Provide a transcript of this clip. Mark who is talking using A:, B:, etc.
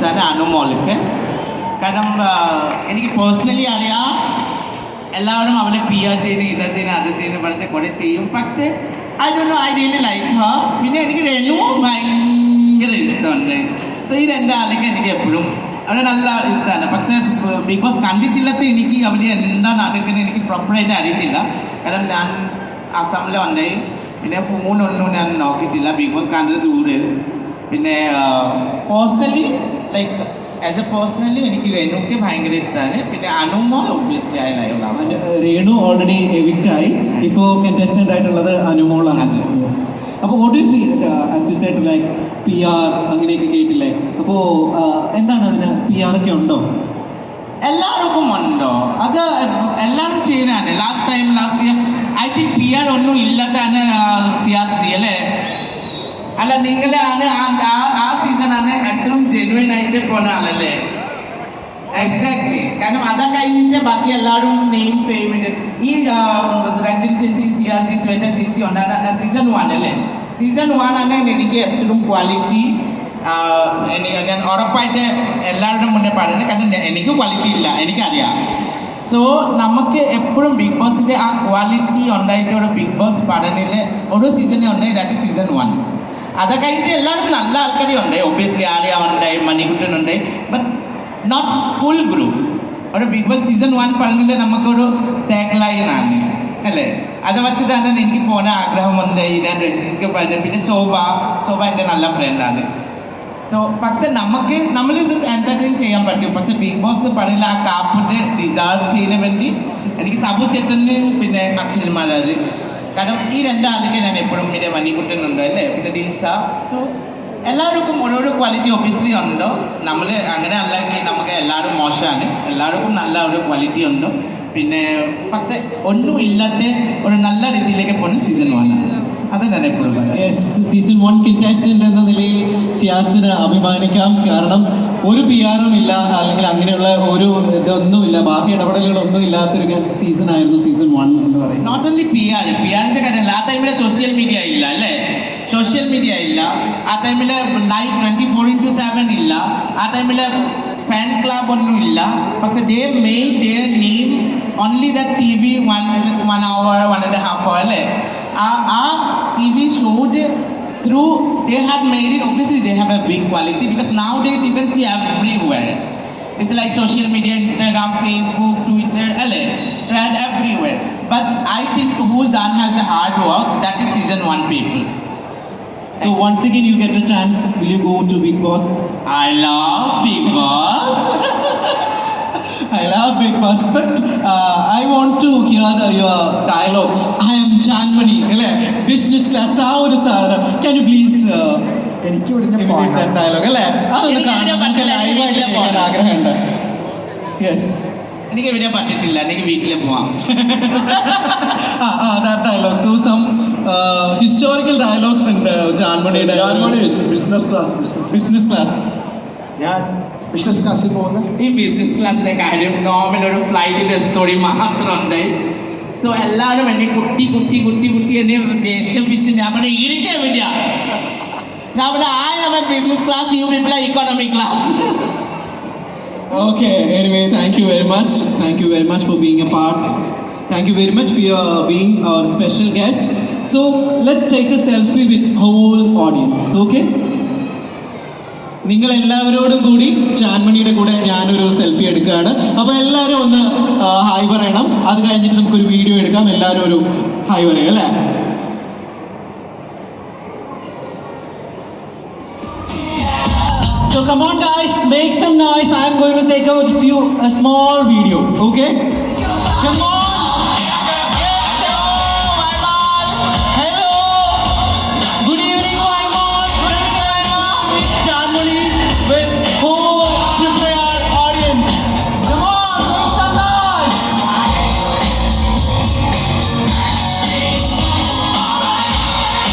A: ഇഷ്ടമാണ് അനുമോൾക്ക് കാരണം ആ, എനിക്ക് പേഴ്സണലി അറിയാം. എല്ലാവരും അവളെ പി ആർ ചെയ്യുന്നു ഇതാ ചെയ്യുന്നു അത് ചെയ്യുന്നു പറഞ്ഞിട്ട് കുറേ ചെയ്യും. പക്ഷേ I do I really like ഹാ പിന്നെ എനിക്ക് രനു ഭയങ്കര ഇഷ്ടമുണ്ട്. സോ ഈ രണ്ടാളേക്ക് എനിക്ക് എപ്പോഴും അവരെ നല്ല ഇഷ്ടമാണ്. പക്ഷേ ബിഗ് ബോസ് കണ്ടിട്ടില്ലാത്ത എനിക്ക് അവർ എന്താ നടക്കുന്നത് എനിക്ക് പ്രോപ്പറായിട്ട് അറിയത്തില്ല. കാരണം ഞാൻ അസമിലെ ഉണ്ടായി പിന്നെ ഫോണൊന്നും ഞാൻ നോക്കിയിട്ടില്ല. ബിഗ് ബോസ് കണ്ടത് ദൂരെ. പിന്നെ personally like as a personally എനിക്ക് രനുക്ക് ഭയങ്കര ഇഷ്ടമാണ് പിന്നെ അനുമോൾ ഒബ്വിയസ്ലി ആയ ലൈവ്
B: രേണു ഓൾറെഡി എവിക്റ്റ് ആയി. ഇപ്പോൾ കണ്ടസ്റ്റന്റ് ആയിട്ടുള്ളത് അനുമോളാണ്. അപ്പോൾ what you feel as you said like P R അങ്ങനെയൊക്കെ കേട്ടില്ലേ? അപ്പോൾ എന്താണ് അതിന് പി ആർ ഒക്കെ ഉണ്ടോ?
A: എല്ലാവർക്കും ഉണ്ടോ? അത് എല്ലാവരും ചെയ്യുന്നതാണ് last time last year I think P R ഒന്നും ഇല്ലാത്താണ് സിയാസി അല്ലേ? അല്ല നിങ്ങളാണ് ആ ആ- ആ സീസണാണ് ഏറ്റവും ജെനുവൻ ആയിട്ട് പോണ ആളല്ലേ? എക്സാക്ട്ലി കാരണം അത് കഴിഞ്ഞിട്ട് ബാക്കി എല്ലാവരും നെയിം ഫെയിമിന്റെ ഈ രഞ്ജിനി ചേച്ചി സിയാസി ശ്വേത ചേച്ചി ഉണ്ടാകുന്ന സീസൺ വൺ അല്ലേ? സീസൺ വൺ ആണ് എനിക്ക് ഏറ്റവും ക്വാളിറ്റി എനിക്ക് ഞാൻ ഉറപ്പായിട്ട് എല്ലാവരുടെ മുന്നേ പറയുന്നത് കാരണം എനിക്ക് ക്വാളിറ്റി ഇല്ല. എനിക്കറിയാം. സോ നമുക്ക് എപ്പോഴും ബിഗ് ബോസിന്റെ ആ ക്വാളിറ്റി ഉണ്ടായിട്ട് ഒരു ബിഗ് ബോസ് പഠനയിൽ ഒരു സീസണിൽ ഉണ്ട് ദാറ്റ് സീസൺ വൺ അത് കഴിഞ്ഞിട്ട് എല്ലാവരും നല്ല ആൾക്കാരും ഉണ്ട് ഒബ്വിയസ്ലി ആര്യ ഉണ്ട് മണികുട്ടനുണ്ട് ബട്ട് നോട്ട് ഫുൾ ഗ്രൂപ്പ് ഒരു ബിഗ് ബോസ് സീസൺ വൺ പറഞ്ഞിട്ട് നമുക്കൊരു ടാഗ് ലൈനാണ് അല്ലേ? അത് വെച്ചിട്ടാണ് എനിക്ക് പോകാൻ ആഗ്രഹമുണ്ട്. ഞാൻ രഞ്ജിക്ക് പറഞ്ഞത് പിന്നെ ശോഭ. ശോഭ എന്റെ നല്ല ഫ്രണ്ടാണ് സോ പക്ഷെ നമുക്ക് നമ്മൾ ഇത് എന്റർടൈൻ ചെയ്യാൻ പറ്റും. പക്ഷെ ബിഗ് ബോസ് പറഞ്ഞില്ല ആ കാപ്പിന്റെ ഡിസേർവ് ചെയ്യുന്ന വേണ്ടി എനിക്ക് സബു ചേട്ടന് പിന്നെ അഖിൽ മലർ കാരണം ഈ രണ്ടാൾക്ക് ഞാൻ എപ്പോഴും പിന്നെ മണിക്കുട്ടനുണ്ട് അല്ലേ? പിന്നെ ഡിൽസ. സോ എല്ലാവർക്കും ഓരോരോ ക്വാളിറ്റി ഒബ്വിയസ്ലി ഉണ്ടോ? നമ്മൾ അങ്ങനെ അല്ലെങ്കിൽ നമുക്ക് എല്ലാവരും മോശമാണ്. എല്ലാവർക്കും നല്ല ഒരു ക്വാളിറ്റി ഉണ്ട്. പിന്നെ പക്ഷെ ഒന്നും ഇല്ലാത്ത ഒരു നല്ല രീതിയിലേക്ക് പോകുന്ന സീസൺ വൺ അത് ഞാൻ എപ്പോഴും
B: സീസൺ വൺ കണ്ടസ്റ്റന്റ് എന്ന നിലയിൽ ഷിയാസിന് അഭിമാനിക്കാം. കാരണം ഒരു പി ആറും ഇല്ല അല്ലെങ്കിൽ അങ്ങനെയുള്ള ഒരു ഇതൊന്നുമില്ല. ബാക്കി ഇടപെടലുകളൊന്നും ഇല്ലാത്തൊരു സീസൺ ആയിരുന്നു സീസൺ വൺ എന്ന് പറയുന്നത്.
A: Not only P R P ആറിന്റെ കാര്യമല്ല. ആ ടൈമിൽ സോഷ്യൽ മീഡിയ ഇല്ല അല്ലേ? സോഷ്യൽ മീഡിയ ഇല്ല. ആ ടൈമിൽ live twenty four into seven ഇല്ല. ആ ടൈമിൽ ഫാൻ ക്ലബ് ഒന്നും ഇല്ല. പക്ഷെ the main the name only the T V one one hour one and half hour അല്ലേ? ആ ആ T V showed through they had made it obviously they have a big quality because nowadays you can see everywhere. It's like social media instagram facebook twitter LA, trad everywhere. But i think who's done has a hard work that is season one people.
B: So once again you get the chance. Will you go to big boss?
A: I love big boss.
B: I love Big Boss, but uh, I want to hear uh, your dialogue. I am Janmani, അല്ലേ? Business class ആ ഒരു സാധനം. Can you please
C: എനിക്ക്
B: dialogue അല്ലേ? അതൊന്ന്
A: എനിക്ക്
B: കാണാൻ ലൈവായിട്ട്
A: പോകണം.
B: ആഗ്രഹമുണ്ട്. യെസ്
A: എനിക്ക് ഇവിടെ പറ്റിട്ടില്ല എനിക്ക് വീട്ടിൽ പോവാം.
B: ആ ആ that dialogue so some historical dialogues ഉണ്ട് ജാൻമണിയുടെ
C: ബിസിനസ് ക്ലാസ് ബിസിനസ്
B: ക്ലാസ്
C: ഞാൻ ബിസിനസ് ക്ലാസ്സിൽ പോകുന്ന
A: ഈ ബിസിനസ് ക്ലാസ്സിലെ കാര്യം നോവൽ ഒരു ഫ്ലൈറ്റിന്റെ സ്റ്റോറി മാത്രമുണ്ട് സോ എല്ലാവരും എന്നെ കുട്ടി കുട്ടി കുട്ടി കുട്ടി എന്നെ ദേഷ്യപ്പിച്ച് ഞാൻ പറഞ്ഞ ഇരിക്കാൻ പറ്റിയ ഞാൻ ആ നമ്മൾ business class you people economy class
B: very much. Thank you very much for being a part. Thank you very much for your being our special guest. So let's take a selfie with whole audience, okay? നിങ്ങൾ എല്ലാവരോടും കൂടി ചാൻമണിയുടെ കൂടെ ഞാനൊരു selfie എടുക്കുകയാണ് അപ്പോൾ എല്ലാവരും ഒന്ന് hi പറയണം അത് കഴിഞ്ഞിട്ട് നമുക്കൊരു വീഡിയോ എടുക്കാം എല്ലാവരും ഒരു ഹായ് പറയും അല്ലേ So come on guys, make some noise. I'm going to take a few a small video, okay? Come on.